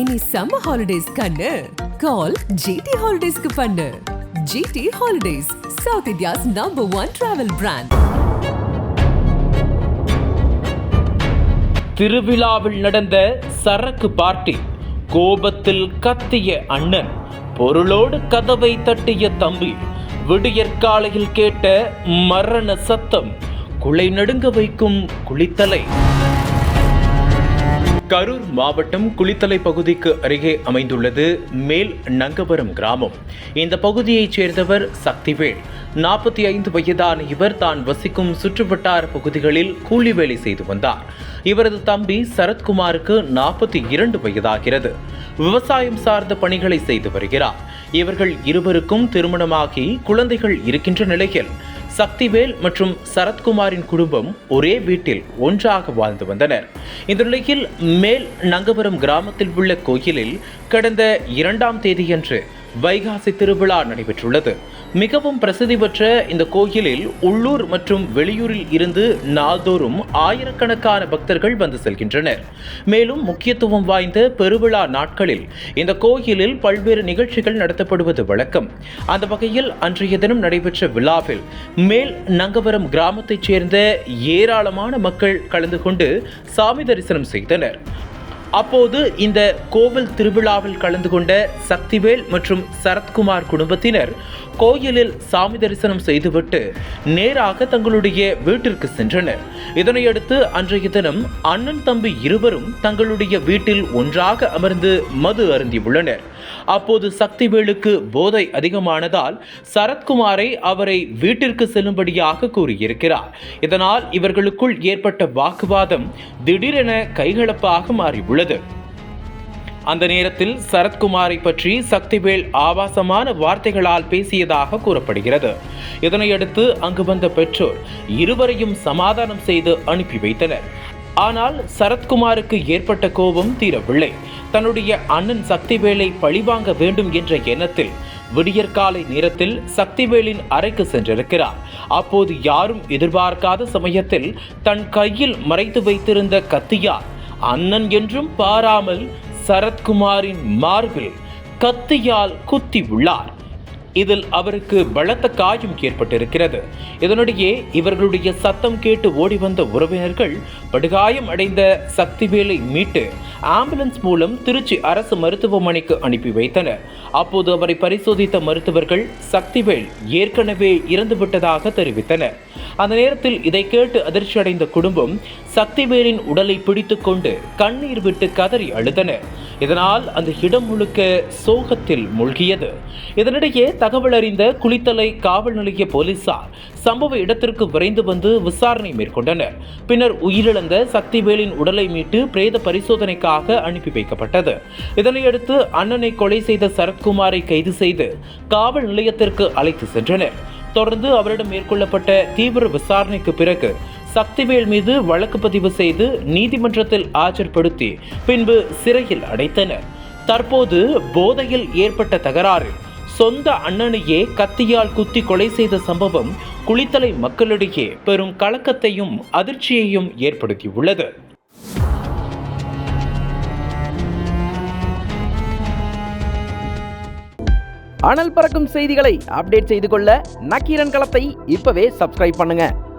இனி summer holidays கண்ணு. கால் GT ஹாலிடேஸ்க்கு பண்ணு. GT holidays South India's number one travel brand திருவிழாவில் நடந்த சரக்கு பார்ட்டி கோபத்தில் கத்திய அண்ணன் பொருளோடு கதவை தட்டிய தம்பி விடியற்காலையில் கேட்ட மரண சத்தம் குலை நடுங்க வைக்கும் குளித்தலை. கரூர் மாவட்டம் குளித்தலை பகுதிக்கு அருகே அமைந்துள்ளது மேல் நங்கபுரம் கிராமம். இந்த பகுதியைச் சேர்ந்தவர் சக்திவேல். நாற்பத்தி ஐந்து வயதான இவர் தான் வசிக்கும் சுற்றுவட்டார பகுதிகளில் கூலி வேலை செய்து வந்தார். இவரது தம்பி சரத்குமாருக்கு நாற்பத்தி இரண்டு வயதாகிறது. விவசாயம் சார்ந்த பணிகளை செய்து வருகிறார். இவர்கள் இருவருக்கும் திருமணமாகி குழந்தைகள் இருக்கின்ற நிலையில் சக்திவேல் மற்றும் சரத்குமாரின் குடும்பம் ஒரே வீட்டில் ஒன்றாக வாழ்ந்து வந்தனர். இந்த நிலையில் மேல் நங்கபுரம் கிராமத்தில் உள்ள கோயிலில் கடந்த இரண்டாம் தேதியன்று வைகாசி திருவிழா நடைபெற்றுள்ளது. மிகவும் பிரசித்தி பெற்ற இந்த கோயிலில் உள்ளூர் மற்றும் வெளியூரில் இருந்து நாள்தோறும் ஆயிரக்கணக்கான பக்தர்கள் வந்து செல்கின்றனர். மேலும் முக்கியத்துவம் வாய்ந்த பெருவிழா நாட்களில் இந்த கோயிலில் பல்வேறு நிகழ்ச்சிகள் நடத்தப்படுவது வழக்கம். அந்த வகையில் அன்றைய தினம் நடைபெற்ற விழாவில் மேல் நங்கவரம் கிராமத்தைச் சேர்ந்த ஏராளமான மக்கள் கலந்து கொண்டு சாமி தரிசனம் செய்தனர். அப்போது இந்த கோவில் திருவிழாவில் கலந்து கொண்ட சக்திவேல் மற்றும் சரத்குமார் குடும்பத்தினர் கோயிலில் சாமி தரிசனம் செய்துவிட்டு நேராக தங்களுடைய வீட்டிற்கு சென்றனர். இதனையடுத்து அன்றைய தினம் அண்ணன் தம்பி இருவரும் தங்களுடைய வீட்டில் ஒன்றாக அமர்ந்து மது அருந்தியுள்ளனர். அப்போது சக்திவேலுக்கு போதை அதிகமானதால் சரத்குமாரை அவரை வீட்டிற்கு செல்லும்படியாக கூறியிருக்கிறார். இதனால் இவர்களுக்குள் ஏற்பட்ட வாக்குவாதம் திடீரென கைகலப்பாக மாறியுள்ளது. அந்த நேரத்தில் சரத்குமாரை பற்றி சக்திவேல் ஆபாசமான வார்த்தைகளால் பேசியதாக கூறப்படுகிறது. இதனையடுத்து அங்கு வந்த பெற்றோர் இருவரையும் சமாதானம் செய்து அனுப்பி வைத்தனர். ஆனால் சரத்குமாருக்கு ஏற்பட்ட கோபம் தீரவில்லை. தன்னுடைய அண்ணன் சக்திவேலை பழிவாங்க வேண்டும் என்ற எண்ணத்தில் விடியற்காலை நேரத்தில் சக்திவேலின் அறைக்கு சென்றிருக்கிறார். அப்போது யாரும் எதிர்பார்க்காத சமயத்தில் தன் கையில் மறைத்து வைத்திருந்த கத்தியால் அண்ணன் என்றும் பாராமல் சரத்குமாரின் மார்பில் கத்தியால் குத்தி உள்ளார் இதில் அவருக்கு பலத்த காயம் ஏற்பட்டிருக்கிறது. இதனிடையே இவர்களுடைய சத்தம் கேட்டு ஓடி வந்த உறவினர்கள் படுகாயம் அடைந்த சக்திவேலை மீட்டு ஆம்புலன்ஸ் மூலம் திருச்சி அரசு மருத்துவமனைக்கு அனுப்பி வைத்தனர். அப்போது அவரை பரிசோதித்த மருத்துவர்கள் சக்திவேல் ஏற்கனவே இறந்துவிட்டதாக தெரிவித்தனர். அந்த நேரத்தில் இதை கேட்டு அதிர்ச்சி அடைந்த குடும்பம் சக்திவேலின் உடலை பிடித்துக்கொண்டு கண்ணீர் விட்டு கதறி அழுதனர். இதனால் அந்த இடம் முழுக்க சோகத்தில் மூழ்கியது. இதனிடையே தகவல் அறிந்த குளித்தலை காவல் நிலைய போலீசார் சம்பவ இடத்திற்கு விரைந்து வந்து விசாரணை மேற்கொண்டனர். பின்னர் உயிரிழந்த சக்திவேலின் உடலை மீட்டு பிரேத பரிசோதனைக்காக அனுப்பி வைக்கப்பட்டது. இதனையடுத்து அண்ணனை கொலை செய்த சரத்குமாரை கைது செய்து காவல் நிலையத்திற்கு அழைத்து சென்றனர். தொடர்ந்து அவரிடம் மேற்கொள்ளப்பட்ட தீவிர விசாரணைக்கு பிறகு சக்திவேல் மீது வழக்கு பதிவு செய்து நீதிமன்றத்தில் ஆஜர்படுத்தி பின்பு சிறையில் அடைத்தனர். தற்போது போதையில் ஏற்பட்ட தகராறு சொந்த அண்ணனையே கத்தியால் குத்தி கொலை செய்த சம்பவம் குளித்தலை மக்களிடையே பெரும் கலக்கத்தையும் அதிர்ச்சியையும் ஏற்படுத்தியுள்ளது. அனல் பறக்கும் செய்திகளை அப்டேட் செய்து கொள்ள நக்கீரன் களத்தை இப்பவே சப்ஸ்கிரைப் பண்ணுங்க.